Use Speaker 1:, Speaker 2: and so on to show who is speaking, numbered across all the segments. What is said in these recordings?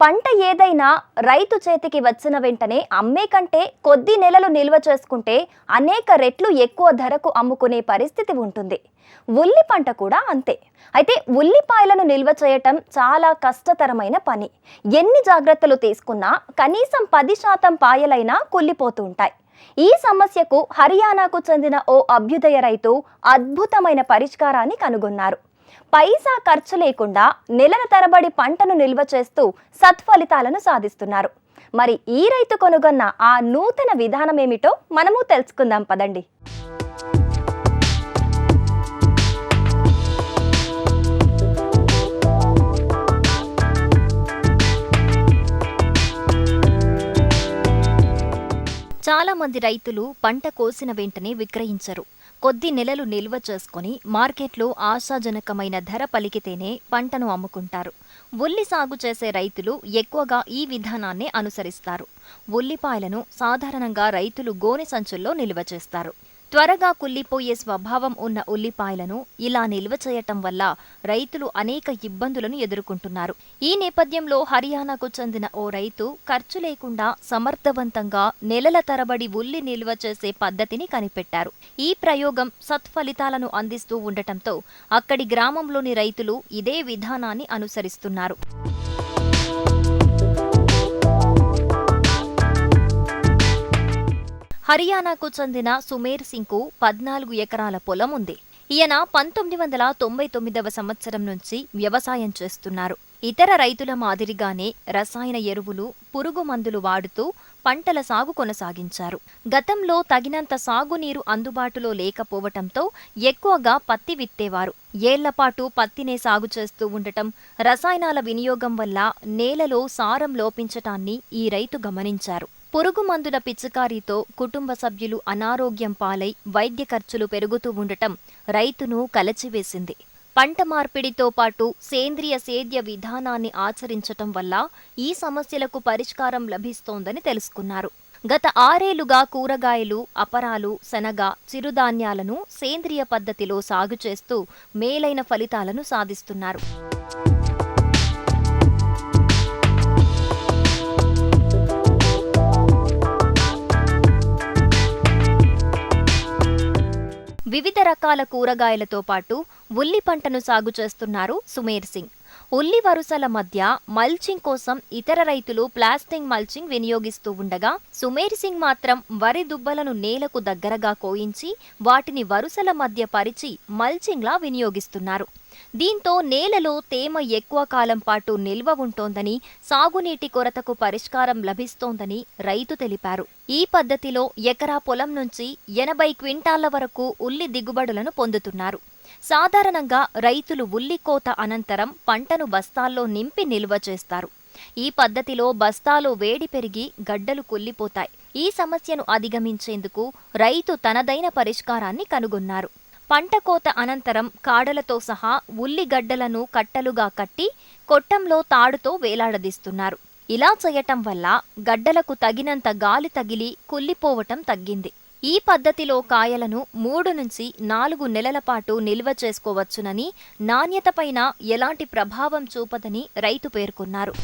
Speaker 1: పంట ఏదైనా రైతు చేతికి వచ్చిన వెంటనే అమ్మే కంటే కొద్ది నెలలు నిల్వ చేసుకుంటే అనేక రెట్లు ఎక్కువ ధరకు అమ్ముకునే పరిస్థితి ఉంటుంది. ఉల్లి పంట కూడా అంతే. అయితే ఉల్లిపాయలను నిల్వ చేయటం చాలా కష్టతరమైన పని. ఎన్ని జాగ్రత్తలు తీసుకున్నా కనీసం పది శాతం పాయలైనా కుళ్ళిపోతూ ఉంటాయి. ఈ సమస్యకు హర్యానాకు చెందిన ఓ అభ్యుదయ రైతు అద్భుతమైన పరిష్కారాన్ని కనుగొన్నారు. పైసా ఖర్చు లేకుండా నెలల తరబడి పంటను నిల్వ చేస్తూ సత్ఫలితాలను సాధిస్తున్నారు. మరి ఈ రైతు కొనుగొన్న ఆ నూతన విధానం ఏమిటో మనము తెలుసుకుందాం పదండి. చాలామంది రైతులు పంట కోసిన వెంటనే విక్రయించరు. కొద్ది నెలలు నిల్వ చేసుకుని మార్కెట్లో ఆశాజనకమైన ధర పలికితేనే పంటను అమ్ముకుంటారు. ఉల్లి సాగు చేసే రైతులు ఎక్కువగా ఈ విధానాన్నే అనుసరిస్తారు. ఉల్లిపాయలను సాధారణంగా రైతులు గోనె సంచుల్లో నిల్వ చేస్తారు. త్వరగా కుల్లిపోయే స్వభావం ఉన్న ఉల్లిపాయలను ఇలా నిల్వ చేయటం వల్ల రైతులు అనేక ఇబ్బందులను ఎదుర్కొంటున్నారు. ఈ నేపథ్యంలో హర్యానాకు చెందిన ఓ రైతు ఖర్చు లేకుండా సమర్థవంతంగా నెలల తరబడి ఉల్లి నిల్వ చేసే పద్ధతిని కనిపెట్టారు. ఈ ప్రయోగం సత్ఫలితాలను అందిస్తూ ఉండటంతో అక్కడి గ్రామంలోని రైతులు ఇదే విధానాన్ని అనుసరిస్తున్నారు. హర్యానాకు చెందిన సుమేర్ సింగ్కు పద్నాలుగు ఎకరాల పొలం ఉంది. ఈయన పంతొమ్మిది వందల తొంభై తొమ్మిదవ సంవత్సరం నుంచి వ్యవసాయం చేస్తున్నారు. ఇతర రైతుల మాదిరిగానే రసాయన ఎరువులు పురుగు మందులు వాడుతూ పంటల సాగు కొనసాగించారు. గతంలో తగినంత సాగునీరు అందుబాటులో లేకపోవటంతో ఎక్కువగా పత్తి విత్తేవారు. ఏళ్ళపాటు పత్తినే సాగు చేస్తూ ఉండటం రసాయనాల వినియోగం వల్ల నేలలో సారం లోపించటాన్ని ఈ రైతు గమనించారు. పురుగు మందుల పిచికారీతో కుటుంబ సభ్యులు అనారోగ్యం పాలై వైద్య ఖర్చులు పెరుగుతూ ఉండటం రైతును కలచివేసింది. పంట మార్పిడితో పాటు సేంద్రియ సేద్య విధానాన్ని ఆచరించటం వల్ల ఈ సమస్యలకు పరిష్కారం లభిస్తోందని తెలుసుకున్నారు. గత ఆరేళ్ళుగా కూరగాయలు అపరాలు శనగ చిరుధాన్యాలను సేంద్రియ పద్ధతిలో సాగు చేస్తూ మేలైన ఫలితాలను సాధిస్తున్నారు. వివిధ రకాల కూరగాయలతో పాటు ఉల్లి పంటను సాగు చేస్తున్నారు సుమేర్ సింగ్. ఉల్లి వరుసల మధ్య మల్చింగ్ కోసం ఇతర రైతులు ప్లాస్టింగ్ మల్చింగ్ వినియోగిస్తూ ఉండగా సుమేర్ సింగ్ మాత్రం వరి దుబ్బలను నేలకు దగ్గరగా కోయించి వాటిని వరుసల మధ్య పరిచి మల్చింగ్లా వినియోగిస్తున్నారు. దీంతో నేలలో తేమ ఎక్కువ కాలం పాటు నిల్వ ఉంటోందని సాగునీటి కొరతకు పరిష్కారం లభిస్తోందని రైతు తెలిపారు. ఈ పద్ధతిలో ఎకరా పొలం నుంచి ఎనభై క్వింటాళ్ళ వరకు ఉల్లి దిగుబడులను పొందుతున్నారు. సాధారణంగా రైతులు ఉల్లి కోత అనంతరం పంటను బస్తాల్లో నింపి నిల్వ చేస్తారు. ఈ పద్ధతిలో బస్తాలో వేడి పెరిగి గడ్డలు కుల్లిపోతాయి ఈ సమస్యను అధిగమించేందుకు రైతు తనదైన పరిష్కారాన్ని కనుగొన్నారు. పంట కోత అనంతరం కాడలతో సహా ఉల్లిగడ్డలను కట్టలుగా కట్టి కొట్టంలో తాడుతో వేలాడదీస్తున్నారు. ఇలా చేయటం వల్ల గడ్డలకు తగినంత గాలి తగిలి కుల్లిపోవటం తగ్గింది. ఈ పద్ధతిలో కాయలను మూడు నుంచి నాలుగు నెలల పాటు నిల్వ చేసుకోవచ్చునని నాణ్యతపైన ఎలాంటి ప్రభావం చూపదని రైతు పేర్కొన్నారు.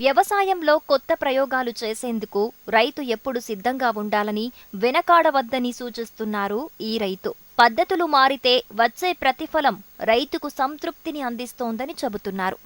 Speaker 1: వ్యవసాయంలో కొత్త ప్రయోగాలు చేసేందుకు రైతు ఎప్పుడు సిద్ధంగా ఉండాలని వెనకాడవద్దని సూచిస్తున్నారు ఈ రైతు. పద్ధతులు మారితే వచ్చే ప్రతిఫలం రైతుకు సంతృప్తిని అందిస్తోందని చెబుతున్నారు.